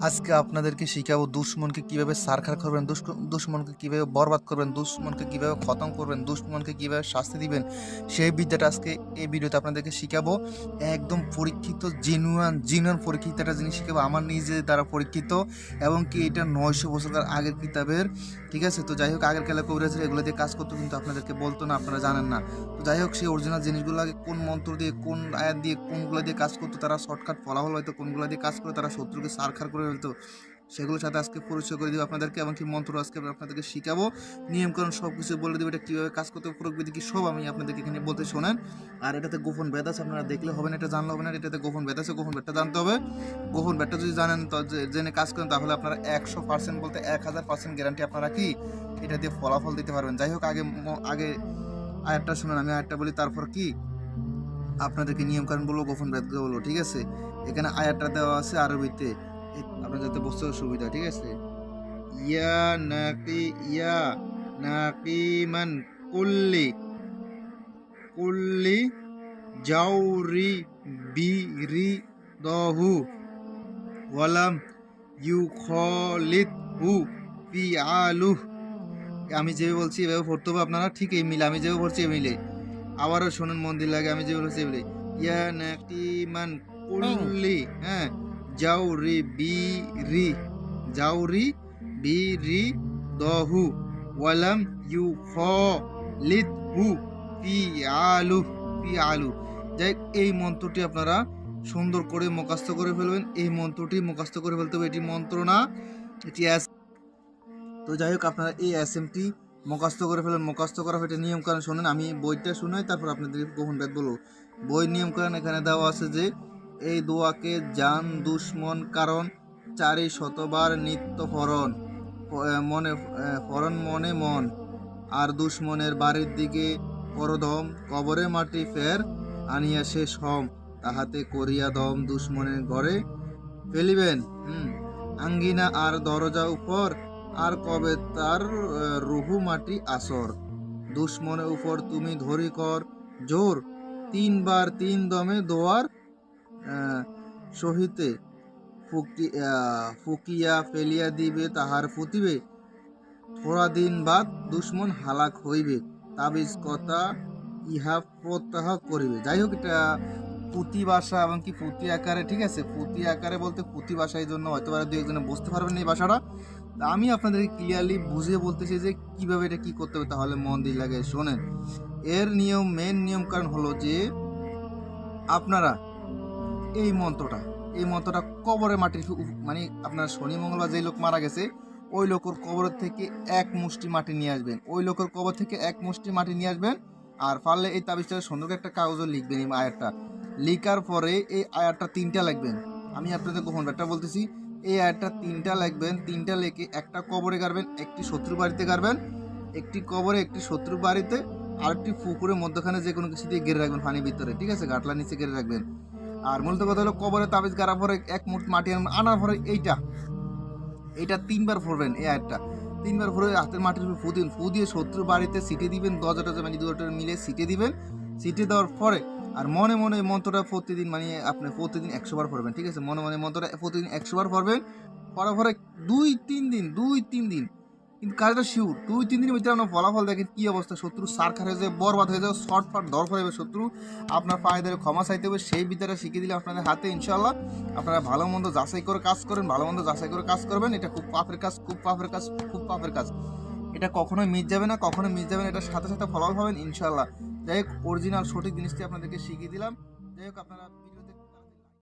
আজকে আপনাদেরকে শিখাবো দুশ্মনকে কীভাবে সারখার করবেন দুশ্ম- দুশ্মনকে কীভাবে বরবাদ করবেন, দুশ্মনকে কীভাবে খতম করবেন, দুশ্মনকে কীভাবে শাস্তি দিবেন, সেই বিদ্যাটা আজকে এই ভিডিওতে আপনাদেরকে শিখাবো। একদম পরীক্ষিত জেনুয়ান জেনুয়ান পরীক্ষিত একটা জিনিস শিখাবো, আমার নিজে দ্বারা পরীক্ষিত এবং কি এটা নয়শো বছরকার আগের কিতাবের, ঠিক আছে? তো যাই হোক, আগের খেলা কবিরাজ এগুলো দিয়ে কাজ করতো কিন্তু আপনাদেরকে বলতো না, আপনারা জানেন না। তো যাই হোক, সেই অরিজিনাল জিনিসগুলো আগে কোন মন্ত্র দিয়ে, কোন আয়াত দিয়ে, কোনগুলো দিয়ে কাজ করতো, তারা শর্টকাট ফলাফল হয়তো কোনগুলো দিয়ে কাজ করে, তারা শত্রুকে সারখার করে ফেলতো সেগুলোর সাথে আজকে পরিচয় করে দিব আপনাদেরকে এবং কি মন্ত্র আজকে আপনাদেরকে শিখাবো। নিয়মকানুন সব কিছু বলে দেবো এটা কীভাবে কাজ করতে হবে, প্রকৃতি কি সব আমি আপনাদেরকে এখানে বলতে শোনেন। আর এটাতে গোপন ব্যাধ আছে, আপনারা দেখলে হবে না, এটা জানলে হবে না এটাতে গোপন ব্যাধ আছে, গোপন ব্যাধটা জানতে হবে। গোপন ব্যাধটা যদি জানেন, তো জেনে কাজ করেন, তাহলে আপনারা একশো পার্সেন্ট বলতে এক হাজার পার্সেন্ট গ্যারান্টি আপনারা কি? এটা দিয়ে ফলাফল দিতে পারবেন। যাই হোক, আগে আগে আয়াতটা শুনুন, আমি আয়াতটা বলি, তারপর কি? আপনাদেরকে নিয়মকানুন বলব, গোপন ব্যাধ বলব, ঠিক আছে? এখানে আয়াতটা দেওয়া আছে আরবিতে। আপনার যাতে বুঝতে সুবিধা, ঠিক আছে? ইয়া নাকি, ইয়া নাকিমান কুল্লি কুল্লি জাউরি বিরি দহু ওয়ালাম ইউখলিদ হু পি আলু আমি যেভাবে বলছি, এভাবে পড়তে হবে আপনারা, ঠিক এই মিলে, আমি যেভাবে পড়ছি এই মিলে। আবারও শুনুন মন্দির লাগে, আমি যেভাবে বলছি এই মিলে। ইয়া নাকিমান কুল্লি হ্যাঁ জাউরি বিরি জাউরি বিরি দহু ওয়ালাম ইউ খ লিদ হু পি আলু পি আলু যাই এই মন্ত্রটি আপনারা সুন্দর করে মুখস্থ করে ফেলবেন। এই মন্ত্রটি মুখস্থ করে ফেলতে হবে, এটি মন্ত্র না, এটি অ্যাস তো যাই হোক, আপনারা এই অ্যাসেমটি মুখস্থ করে ফেলেন। মুখস্থ করা এটা নিয়ম কারণ শোনেন, আমি বইটা শোনাই, তারপর আপনাদের গ্রহণ ব্যাগ বলব। বই নিয়ম কারণ এখানে দেওয়া আছে যে এই দোয়াকে জান দুশ্মন, কারণ চারি শতবার নিত্য হরণ মনে হরণ মনে মন। আর দুশ্মনের বাড়ির দিকে করদম কবরে মাটি ফের আনিয়া শেষ হম তাহাতে করিয়া দম দুশ্মনের ঘরে ফেলিবেন। হুম, আঙ্গিনা আর দরজা উপর আর কবে তার রুহু মাটি আসর। দুশ্মনের উপর তুমি ধরি কর, জোর। তিনবার তিন দমে দোয়ার সহিতে ফুকি ফুকিয়া ফেলিয়া দিবে, তাহার ফুতিবে থোড়া দিন বাদ দুশ্মন হালাক হইবে, তাবিজ কথা ইহা প্রত্যাহ করিবে। যাই হোক, এটা পুঁতি ভাষা এবং কি পুঁতি আকারে, ঠিক আছে? পুঁতি আকারে বলতে পুঁতি এই জন্য হয়তো দু একজনে বুঝতে পারবেন এই ভাষাটা। আমি আপনাদেরকে ক্লিয়ারলি বুঝিয়ে বলতেছি যে কীভাবে এটা কি করতে হবে, তাহলে মন দিয়ে লাগে, শোনেন। এর নিয়ম মেন নিয়ম কারণ হলো যে আপনারা এই মন্ত্রটা এই মন্ত্রটা কবরে মাটির মানে আপনার শনি, মঙ্গলবার যে লোক মারা গেছে, ওই লোকের কবর থেকে এক মুষ্টি মাটি নিয়ে আসবেন। ওই লোকের কবর থেকে এক মুষ্টি মাটি নিয়ে আসবেন আর পারলে এই তাবিজটা সুন্দর একটা কাগজও লিখবেন এই আয়ারটা লিখার পরে এই আয়ারটা তিনটা লিখবেন। আমি আপনাদের গোপন ব্যাটটা বলতেছি, এই আয়ারটা তিনটা লিখবেন, তিনটা লিখে একটা কবরে গাড়বেন, একটি শত্রু বাড়িতে গাড়বেন, একটি কবরে, একটি শত্রু বাড়িতে আর একটি পুকুরের মধ্যখানে যে কোনো কিছু দিয়ে ঘিরে রাখবেন পানির ভিতরে। ঠিক আছে? গাটলা নিচে ঘিরে রাখবেন। আর মূলত কথা হলো কবরে তাবিজ গাড়ার পরে এক মুঠ মাটি আনার পরে এইটা। এইটা তিনবার ফোরবেন এই আয়াতটা। তিনবার ফোরে হাতের মাটির উপর ফু দিন। ফু দিয়ে শত্রু বাড়িতে সিটে দিবেন দরজাটা মানে দুটো মিলে সিটে দিবেন। সিটে দেওয়ার পরে, আর মনে মনে মন্ত্রটা প্রতিদিন মানে আপনি প্রতিদিন একশো বার পড়বেন ঠিক আছে? মনে মনে মন্ত্রটা প্রতিদিন একশো বার পড়বেন পড়ার পরে দুই, তিন দিন, দুই, তিন দিন কিন্তু কাজটা শিউর দুই, তিন দিনের ভিতরে আপনার ফলাফল দেখেন কি অবস্থা, শত্রু সারখার হয়ে যাবে বরবাদ হয়ে যাবে শর্ট ফাট দর করে যাবে শত্রু আপনার পায়ে ধরে ক্ষমা চাইতে হবে, সেই বিদ্যাটা শিখিয়ে দিলে আপনাদের হাতে ইনশাল্লাহ আপনারা ভালো মন্দ যাচাই করে কাজ করেন, ভালো মন্দ যাচাই করে কাজ করবেন, এটা খুব পাপের কাজ, খুব পাপের কাজ, খুব পাপের কাজ। এটা কখনোই মিস যাবে না, কখনোই মিস যাবে না, এটার সাথে সাথে ফলাফল পাবেন ইনশাল্লাহ যাই হোক অরিজিনাল সঠিক জিনিসটি আপনাদেরকে শিখিয়ে দিলাম। যাই হোক, আপনারা